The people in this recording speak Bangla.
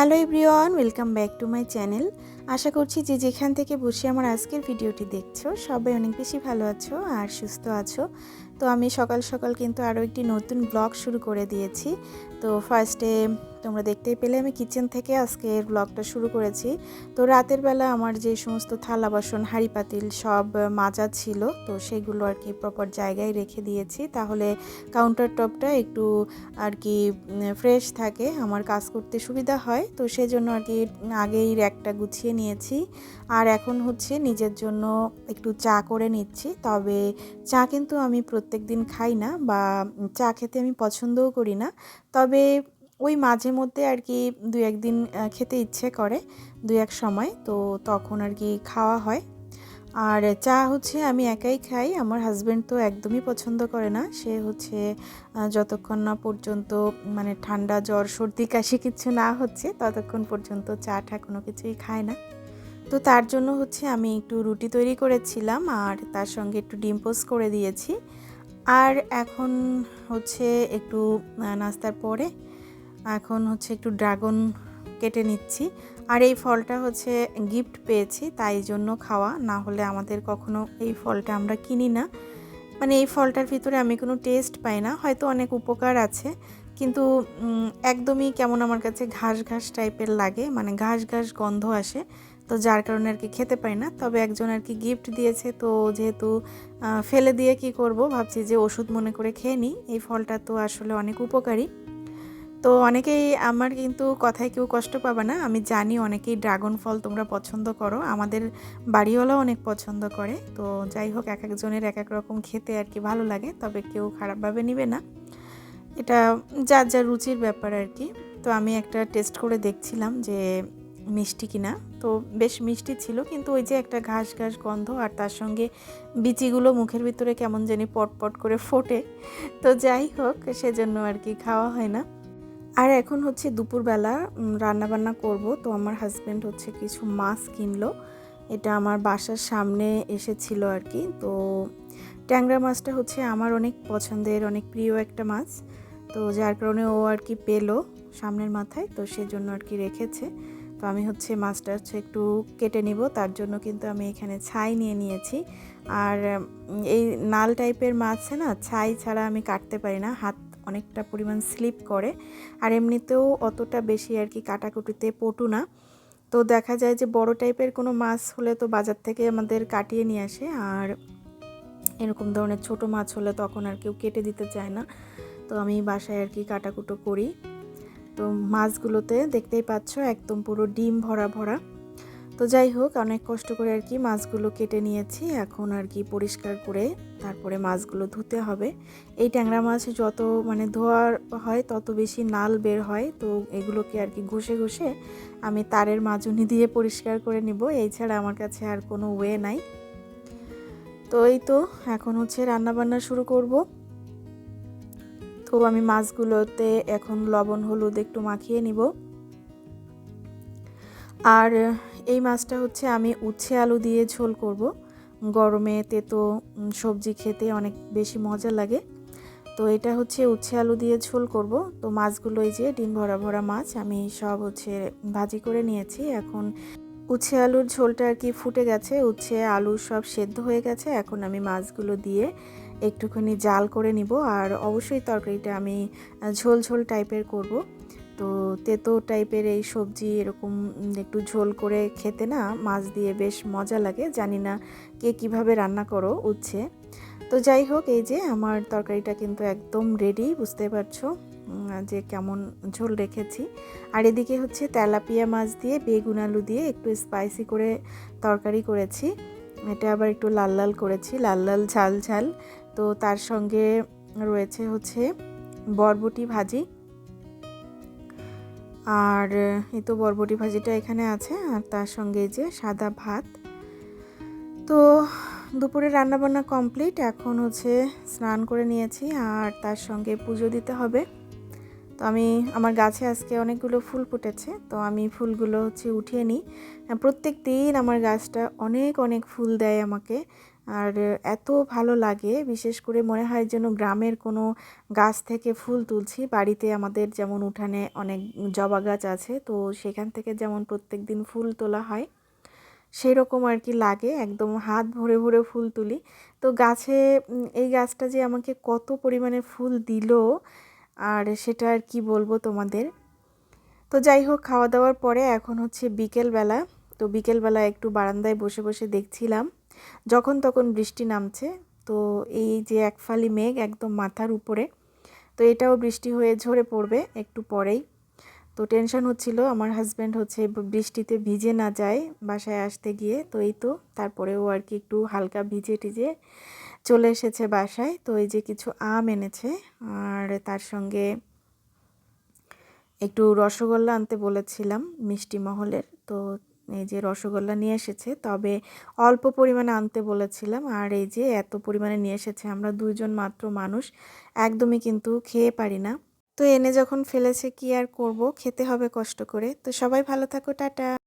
Hello everyone, welcome back to my channel. আশা করছি যে যেখান থেকে বসে আমার আজকের ভিডিওটি দেখছ, সবাই অনেক বেশি ভালো আছো আর সুস্থ আছো। তো আমি সকাল সকাল কিন্তু আরও একটি নতুন ব্লগ শুরু করে দিয়েছি। তো ফার্স্টে তোমরা দেখতেই পেলে আমি কিচেন থেকে আজকের ব্লগটা শুরু করেছি। তো রাতের বেলা আমার যে সমস্ত থালা বাসন, হাঁড়ি পাতিল সব মাজা ছিল, তো সেগুলো আর কি প্রপার জায়গায় রেখে দিয়েছি। তাহলে কাউন্টার টপটা একটু আর কি ফ্রেশ থাকে, আমার কাজ করতে সুবিধা হয়। তো সেজন্য আর কি আগেই র্যাকটা গুছিয়ে নিয়েছি। আর এখন হচ্ছে নিজের জন্য একটু চা করে নিচ্ছি। তবে চা কিন্তু আমি প্রত্যেক দিন খাই না বা চা খেতে আমি পছন্দও করি না। তবে ওই মাঝে মধ্যে আর কি দু একদিন খেতে ইচ্ছে করে দু এক সময়, তো তখন আর কি খাওয়া হয়। আর চা হচ্ছে আমি একাই খাই, আমার হাজব্যান্ড তো একদমই পছন্দ করে না। সে হচ্ছে যতক্ষণ না পর্যন্ত মানে ঠান্ডা, জ্বর, সর্দি, কাশি কিছু না হচ্ছে, ততক্ষণ পর্যন্ত চা টা কোনো কিছুই খায় না। তো তার জন্য হচ্ছে আমি একটু রুটি তৈরি করেছিলাম, আর তার সঙ্গে একটু ডিম পোস্ট করে দিয়েছি। আর এখন হচ্ছে একটু নাস্তার পরে এখন হচ্ছে একটু ড্রাগন কেটে নিচ্ছি। আর এই ফলটা হচ্ছে গিফট পেয়েছি, তাই জন্য খাওয়া। না হলে আমাদের কখনো এই ফলটা আমরা কিনি না। মানে এই ফলটার ভিতরে আমি কোনো টেস্ট পাই না। হয়তো অনেক উপকার আছে, কিন্তু একদমই কেমন আমার কাছে ঘাস ঘাস টাইপের লাগে। মানে ঘাস ঘাস গন্ধ আসে। তো যার কারণে আর কি খেতে পাই না। তবে একজন আর কি গিফট দিয়েছে, তো যেহেতু ফেলে দিয়ে কি করব ভাবছি যে ওষুধ মনে করে খেয়ে নিই। এই ফলটা তো আসলে অনেক উপকারী। তো অনেকেই আমার কিন্তু কথায় কেউ কষ্ট পাবে না। আমি জানি অনেকেই ড্রাগন ফল তোমরা পছন্দ করো। আমাদের বাড়িওয়ালাও অনেক পছন্দ করে। তো যাই হোক, এক একজনের এক এক রকম খেতে আর কি ভালো লাগে, তবে কেউ খারাপভাবে নিবে না। এটা যার যার রুচির ব্যাপার আর কি। তো আমি একটা টেস্ট করে দেখছিলাম যে মিষ্টি কিনা। তো বেশ মিষ্টি ছিল, কিন্তু ওই যে একটা ঘাস ঘাস গন্ধ আর তার সঙ্গে বিচিগুলো মুখের ভিতরে কেমন জানি পটপট করে ফোটে। তো যাই হোক, সেজন্য আর কি খাওয়া হয় না। আর এখন হচ্ছে দুপুরবেলা রান্নাবান্না করব। তো আমার হাজব্যান্ড হচ্ছে কিছু মাছ কিনলো। এটা আমার বাসার সামনে এসেছিল আর কি। তো ট্যাংরা মাছটা হচ্ছে আমার অনেক পছন্দের, অনেক প্রিয় একটা মাছ। তো যার কারণে ও আর কি পেল সামনের মাথায়। তো সেজন্য আর কি রেখেছে। তো আমি হচ্ছে মাছটা হচ্ছে একটু কেটে নিব, তার জন্য কিন্তু আমি এখানে ছাই নিয়ে নিয়েছি। আর এই নাল টাইপের মাছ না, ছাই ছাড়া আমি কাটতে পারি না, হাত অনেকটা পরিমাণ স্লিপ করে। আর এমনিতেও অতটা বেশি আর কি কাটাকুটিতে পটু না। তো দেখা যায় যে বড় টাইপের কোনো মাছ হলে তো বাজার থেকে আমাদের কাটিয়ে নিয়ে আসে, আর এরকম ধরনের ছোট মাছ হলে তখন আর কেউ কেটে দিতে চায় না। তো আমি বাসায় আর কি কাটাকুটো করি। তো মাছগুলোতে দেখতেই পাচ্ছ, একদম পুরো ডিম ভরা ভরা। তো যাই হোক, অনেক কষ্ট করে আর কি মাছগুলো কেটে নিয়েছি। এখন আর কি পরিষ্কার করে তারপরে মাছগুলো ধুতে হবে। এই ট্যাংরা মাছ যত মানে ধোয়ার হয়, তত বেশি নাল বের হয়। তো এগুলোকে আর কি ঘষে ঘষে আমি তারের মাজুনি দিয়ে পরিষ্কার করে নিব। এই ছাড়া আমার কাছে আর কোনো ওয়ে নাই। তো এই তো, এখন হচ্ছে রান্নাবান্না শুরু করব। তো আমি মাছগুলোতে এখন লবণ, হলুদ একটু মাখিয়ে নিব। আর এই মাছটা হচ্ছে আমি উচ্ছে আলু দিয়ে ঝোল করব। গরমে তেতো সবজি খেতে অনেক বেশি মজা লাগে। তো এটা হচ্ছে উচ্ছে আলু দিয়ে ঝোল করব। তো মাছগুলো এই যে ডিম ভরা ভরা মাছ, আমি সব হচ্ছে ভাজি করে নিয়েছি। এখন উচ্ছে আলুর ঝোলটা আর কি ফুটে গেছে, উচ্ছে আলু সব সেদ্ধ হয়ে গেছে। এখন আমি মাছগুলো দিয়ে একটুখানি জাল করে নিব আর অবশ্যই তরকারিটা আমি ঝোল ঝোল টাইপের করব। তো তেতো টাইপের এই সবজি এরকম একটু ঝোল করে খেতে না মাছ দিয়ে বেশ মজা লাগে। জানি না কে কীভাবে রান্না করো উচ্ছে। তো যাই হোক, এই যে আমার তরকারিটা কিন্তু একদম রেডি বুঝতে পারছ যে কেমন ঝোল রেখেছি। আর এদিকে হচ্ছে তেলাপিয়া মাছ দিয়ে, বেগুন আলু দিয়ে একটু স্পাইসি করে তরকারি করেছি। এটা আবার একটু লাল লাল করেছি, লাল লাল ঝাল ঝাল। তো তার সঙ্গে রয়েছে হচ্ছে বরবটি ভাজি। আর, এই তো বরবটি ভাজিটা এখানে আছে, আর তার সঙ্গে যে সাদা ভাত। তো দুপুরে রান্নাবান্না কমপ্লিট, এখন হচ্ছে স্নান করে নিয়েছি, আর তার সঙ্গে পুজো দিতে হবে। তো আমি, আমার গাছে আজকে অনেকগুলো ফুল ফুটেছে, তো আমি ফুলগুলো হচ্ছে উঠিয়ে নিই। প্রত্যেক দিন আমার গাছটা অনেক অনেক ফুল দেয় আমাকে আর এত ভালো লাগে, বিশেষ করে মনে হয় যেন গ্রামের কোনো গাছ থেকে ফুল তুলছি। বাড়িতে আমাদের যেমন উঠানে অনেক জবা গাছ আছে, তো সেখান থেকে যেমন প্রত্যেক দিন ফুল তোলা হয় সেই রকম আর কি লাগে। একদম হাত ভরে ভরে ফুল তুলি। তো গাছে এই গাছটা যে আমাকে কত পরিমাণে ফুল দিল, আর সেটা আর কি বলব তোমাদের। তো যাই হোক, খাওয়া দাওয়ার পরে এখন হচ্ছে বিকেলবেলা। তো বিকেলবেলা একটু বারান্দায় বসে বসে দেখছিলাম। যখন তখন বৃষ্টি নামছে, তো এই যে এক ফালি মেঘ একদম মাথার উপরে, তো এটাও বৃষ্টি হয়ে ঝরে পড়বে একটু পরেই। তো টেনশন হচ্ছিল, আমার হাজব্যান্ড হচ্ছে বৃষ্টিতে ভিজে না যায় বাসায় আসতে গিয়ে, তো এই তো তারপরেও আর কি একটু হালকা ভিজে টিজে চলে এসেছে বাসায়, তো এই যে কিছু আম এনেছে, আর তার সঙ্গে একটু রসগোল্লা আনতে বলেছিলাম মিষ্টি মহলের, তো এই যে রসগোল্লা নিয়ে এসেছে, তবে অল্প পরিমাণে আনতে বলেছিলাম। আর এই যে এত পরিমাণে নিয়ে এসেছে, আমরা দুইজন মাত্র মানুষ, একদমই কিন্তু খেয়ে পারি না। তো এনে যখন ফেলেছে কি আর করব, খেতে হবে কষ্ট করে। তো সবাই ভালো থাকো, টাটা।